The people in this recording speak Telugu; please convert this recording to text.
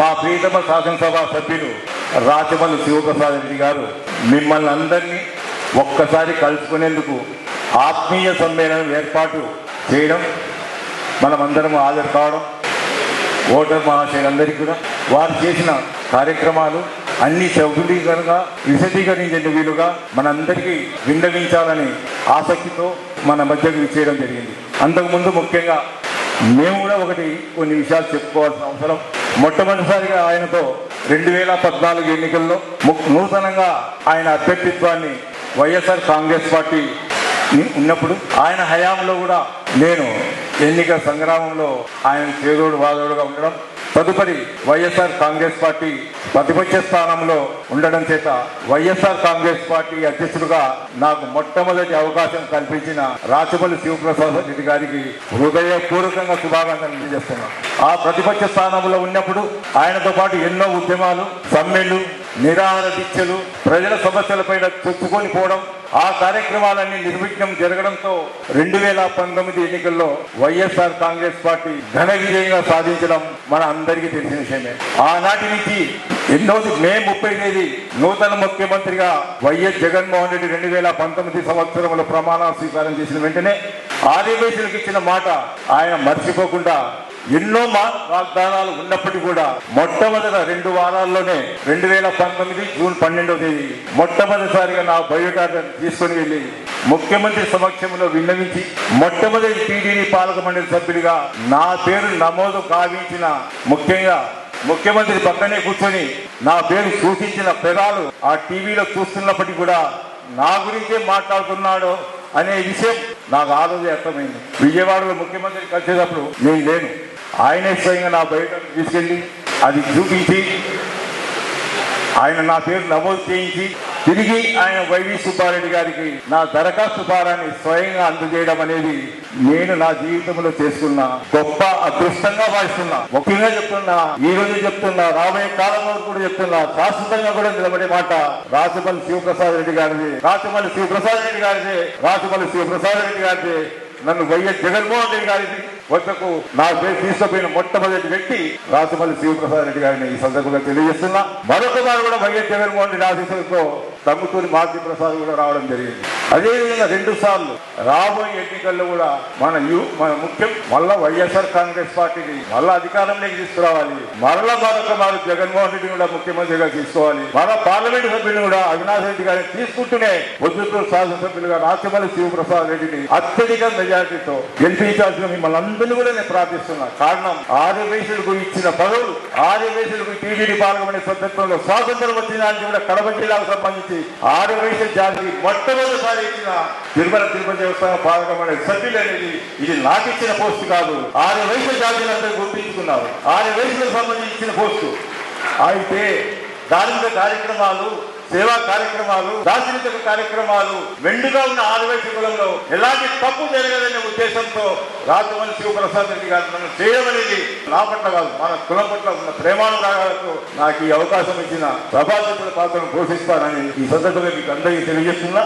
మా ప్రియతమ శాసనసభ సభ్యులు రాచమల్లి శివప్రసాద్ రెడ్డి గారు మిమ్మల్ని అందరినీ ఒక్కసారి కలుసుకునేందుకు ఆత్మీయ సమ్మేళనం ఏర్పాటు చేయడం మనమందరం హాజరు కావడం ఓటర్ మహాశయులందరికీ కూడా వారు చేసిన కార్యక్రమాలు అన్ని సౌకర్యంగా విశదీకరించిన వీలుగా మనందరికీ విండగించాలని ఆసక్తితో మన మధ్యకు చేయడం జరిగింది. అంతకుముందు ముఖ్యంగా మేము కూడా ఒకటి కొన్ని విషయాలు చెప్పుకోవాల్సిన అవసరం మొట్టమొదటిసారిగా ఆయనతో రెండు వేల పద్నాలుగు ఎన్నికల్లో నూతనంగా ఆయన అభ్యర్థిత్వాన్ని వైఎస్ఆర్ కాంగ్రెస్ పార్టీ ఉన్నప్పుడు ఆయన హయాంలో కూడా నేను ఎన్నికల సంగ్రామంలో ఆయన చేదోడు వాదోడుగా ఉండడం తదుపరి వైఎస్ఆర్ కాంగ్రెస్ పార్టీ ప్రతిపక్ష స్థానంలో ఉండడం చేత వైఎస్ఆర్ కాంగ్రెస్ పార్టీ అధ్యక్షుడుగా నాకు మొట్టమొదటి అవకాశం కల్పించిన రాచపల్లి శివప్రసాద్ రెడ్డి గారికి హృదయపూర్వకంగా శుభాకాంక్షలు తెలియజేస్తున్నాను. ఆ ప్రతిపక్ష స్థానంలో ఉన్నప్పుడు ఆయనతో పాటు ఎన్నో ఉద్యమాలు సమ్మెలు నిరాహార దీక్షలు ప్రజల సమస్యలపైన చొచ్చుకొని పోవడం ఆ కార్యక్రమాలన్నీ నిర్విఘ్నం జరగడంతో రెండు వేల పంతొమ్మిది ఎన్నికల్లో వైఎస్ఆర్ కాంగ్రెస్ పార్టీ ఘన విజయంగా సాధించడం మన అందరికీ తెలిసిన విషయమే. ఆనాటి నుంచి ఎన్నో మే ముప్పై తేదీ నూతన ముఖ్యమంత్రిగా వైఎస్ జగన్మోహన్ రెడ్డి రెండు వేల పంతొమ్మిది సంవత్సరంలో ప్రమాణ స్వీకారం చేసిన వెంటనే ఆదివేశులకు ఇచ్చిన మాట ఆయన మర్చిపోకుండా ఎన్నో మా వాగ్దానాలు ఉన్నప్పటికీ కూడా మొట్టమొదట రెండు వారాల్లోనే రెండు వేల పంతొమ్మిది జూన్ పన్నెండవ తేదీ మొట్టమొదటిసారిగా నా బయోడాటా తీసుకొని వెళ్ళి ముఖ్యమంత్రి సమక్షంలో విన్నవించి మొట్టమొదటి టీడీడీ పాలక మండలి సభ్యుడిగా నా పేరు నమోదు కావించిన ముఖ్యంగా ముఖ్యమంత్రి పక్కనే కూర్చొని నా పేరు సూచించిన పెదాలు ఆ టీవీలో చూస్తున్నప్పటికీ కూడా నా గురించే మాట్లాడుతున్నాడు అనే విషయం నాకు ఆ అర్థమైంది. విజయవాడలో ముఖ్యమంత్రి కలిసేటప్పుడు నేను లేను. ఆయనే స్వయంగా నా బయట తీసుకెళ్ళి అది చూపించి ఆయన నా పేరు నమోదు చేయించి తిరిగి ఆయన వైవి సుబ్బారెడ్డి గారికి నా దరఖాస్తు భారాన్ని స్వయంగా అందజేయడం అనేది నేను నా జీవితంలో చేసుకున్న గొప్ప అదృష్టంగా భావిస్తున్నా. ముఖ్యంగా చెప్తున్నా ఈ రోజు చెప్తున్నా రాబోయే కాలంలో కూడా చెప్తున్నా శాశ్వతంగా కూడా నిలబడే మాట రాచమల్లి శివప్రసాద్ రెడ్డి గారిది. రాచమల్లి శివప్రసాద్ రెడ్డి గారిది. రాచమల్లి శివప్రసాద్ రెడ్డి గారిది. నన్ను వైఎస్ జగన్మోహన్ రెడ్డి గారిది. వద్దకు నా పేరు తీసుకుపోయిన మొట్టమొదటి వ్యక్తి రాజమల్లి శివప్రసాద్ రెడ్డి గారిని ఈ సందర్భంగా తెలియజేస్తున్నా. మరొకసారి కూడా వైఎస్ జగన్మోహన్ రెడ్డి ఆశీస్సులతో తగ్గుతూరి మాజీ ప్రసాద్ కూడా రావడం జరిగింది. అదేవిధంగా రెండు సార్లు రాబోయే ఎన్నికల్లో కూడా మన యూ మన ముఖ్యం మళ్ళా వైఎస్ఆర్ కాంగ్రెస్ పార్టీని మళ్ళా అధికారంలోకి తీసుకురావాలి. మరలా మరొక మారు జగన్మోహన్ రెడ్డి కూడా ముఖ్యమంత్రిగా తీసుకోవాలి. మన పార్లమెంట్ సభ్యులు కూడా అవినాష్ రెడ్డి గారిని తీసుకుంటూనే పొద్దుటూరు శాసనసభ్యులుగా రాచమల్లి శివప్రసాద్ రెడ్డిని అత్యధిక మెజార్టీతో గెలిపించాల్సిన మిమ్మల్ని అందరినీ కూడా నేను ప్రార్థిస్తున్నా. కారణం ఆరు ఇచ్చిన పదవులు ఆరు టీడీడీ పాల్గొనే సందర్భంలో స్వాతంత్రం వచ్చిన దానికి కూడా కడప జిల్లాకు సంబంధించి ఆరు వయసు జాతికి మొట్టమొదటిసారి ఇచ్చిన తిరుమల తిరుపతి దేవస్థానం పాల్గొనే సభ్యులు అనేది ఇది నాకు ఇచ్చిన కాదు. ఆరు వయసు జాతీయులందరూ గుర్తించుకున్నారు. ఆరు వయసులకు సంబంధించి ఇచ్చిన పోస్టు. అయితే ధార్మిక కార్యక్రమాలు సేవా కార్యక్రమాలు దార్శనిక కార్యక్రమాలు మెండుగా ఉన్న ఆదివాసీ కులంలో ఎలాంటి తప్పు జరగదనే ఉద్దేశంతో రాజమౌళి శివప్రసాద్ రెడ్డి గారు మనం చేయడం అనేది నా పట్ల కాదు మన కులం పట్ల ఉన్న ప్రేమానురాగాలతో నాకు ఈ అవకాశం ఇచ్చిన ప్రభావితుల పాత్రను పోషిస్తానని ఈ సందర్భంగా మీకు అందరికీ తెలియజేస్తున్నా.